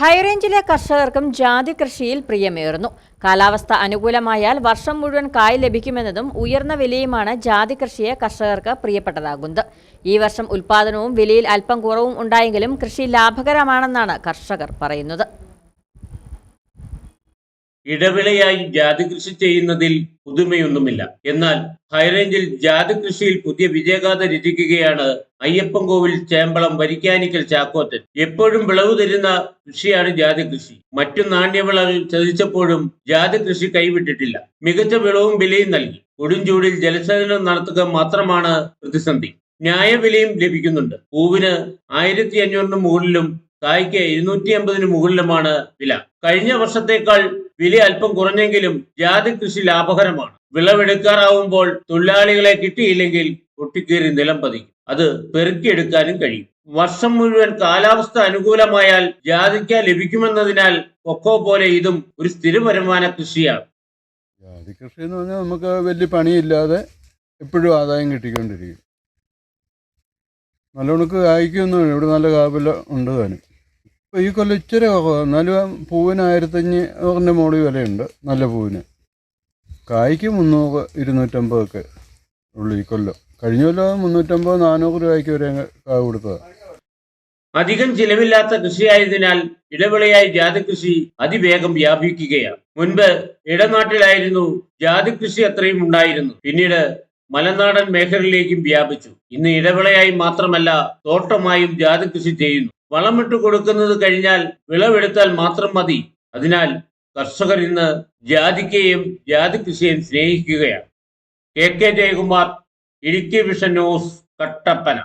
ഹൈറേഞ്ചിലെ കർഷകർക്കും ജാതി കൃഷിയിൽ പ്രിയമേറുന്നു. കാലാവസ്ഥ അനുകൂലമായാൽ വർഷം മുഴുവൻ കായ് ലഭിക്കുമെന്നതും ഉയർന്ന വിലയുമാണ് ജാതി കൃഷിയെ കർഷകർക്ക് പ്രിയപ്പെട്ടതാകുന്നത്. ഈ വർഷം ഉൽപാദനവും വിലയിൽ അല്പം കുറവും ഉണ്ടായെങ്കിലും കൃഷി ലാഭകരമാണെന്നാണ് കർഷകർ പറയുന്നത്. ഇടവിളയായി ജാതി കൃഷി ചെയ്യുന്നതിൽ പുതുമയൊന്നുമില്ല. എന്നാൽ ഹൈറേഞ്ചിൽ ജാതി കൃഷിയിൽ പുതിയ വിജയഗാഥ രചിക്കുകയാണ് അയ്യപ്പൻകോവിൽ ചേമ്പളം വരിക്കാനിക്കൽ ചാക്കോറ്റൻ എപ്പോഴും വിളവ് തരുന്ന കൃഷിയാണ് ജാതി കൃഷി. മറ്റു നാണ്യവിളകൾ ചതിച്ചപ്പോഴും ജാതി കൃഷി കൈവിട്ടിട്ടില്ല. മികച്ച വിളവും വിലയും നൽകി. കൊടുംചൂടിൽ ജലസേചനം നടത്തുക മാത്രമാണ് പ്രതിസന്ധി. ന്യായവിലയും ലഭിക്കുന്നുണ്ട്. പൂവിന് ആയിരത്തി അഞ്ഞൂറിന് മുകളിലും കായ്ക്ക് ഇരുന്നൂറ്റി അമ്പതിന് മുകളിലുമാണ് വില. കഴിഞ്ഞ വർഷത്തേക്കാൾ വില അല്പം കുറഞ്ഞെങ്കിലും ജാതി കൃഷി ലാഭകരമാണ്. വിളവെടുക്കാറാവുമ്പോൾ തൊഴിലാളികളെ കിട്ടിയില്ലെങ്കിൽ ഒട്ടിക്കേറി നിലം പതിക്കും. അത് പെറുക്കിയെടുക്കാനും കഴിയും. വർഷം മുഴുവൻ കാലാവസ്ഥ അനുകൂലമായാൽ ജാതിക്ക ലഭിക്കുമെന്നതിനാൽ കൊക്കോ പോലെ ഇതും ഒരു സ്ഥിര വരുമാന കൃഷിയാണ്. ജാതി കൃഷി എന്ന് പറഞ്ഞാൽ നമുക്ക് വലിയ പണിയില്ലാതെ എപ്പോഴും ആദായം കിട്ടിക്കൊണ്ടിരിക്കും. നല്ലോണക്ക് കായ്ക്കൊന്നും ഇവിടെ നല്ല കാപ്പില ഉണ്ട് താനും. ഈ കൊല്ലം ഇച്ചിരി എന്നാലും പൂവിന് ആയിരത്തഞ്ഞൂറിന്റെ മുകളിൽ വിലയുണ്ട്. നല്ല പൂവിന്. കായ്ക്ക് മുന്നൂറ് ഇരുന്നൂറ്റമ്പതൊക്കെ ഉള്ളു ഈ കൊല്ലം. കഴിഞ്ഞ കൊല്ലം മുന്നൂറ്റമ്പത് നാനൂറ് രൂപയ്ക്ക് വരെ കാ കൊടുത്തതാണ് അധികം ചിലവില്ലാത്ത കൃഷിയായതിനാൽ ഇടവിളയായി ജാതി കൃഷി അതിവേഗം വ്യാപിക്കുകയാണ്. മുൻപ് ഇടനാട്ടിലായിരുന്നു ജാതി കൃഷി അത്രയും ഉണ്ടായിരുന്നു. പിന്നീട് മലനാടൻ മേഖലയിലേക്കും വ്യാപിച്ചു. ഇന്ന് ഇടവിളയായി മാത്രമല്ല തോട്ടമായും ജാതി കൃഷി ചെയ്യുന്നു. വളമിട്ട് കൊടുക്കുന്നത് കഴിഞ്ഞാൽ വിളവെടുത്താൽ മാത്രം മതി. അതിനാൽ കർഷകർ ഇന്ന് ജാതിക്കയും ജാതി കൃഷിയെയും സ്നേഹിക്കുകയാണ്. K K Jayakumar Idukki vision news Kattappana.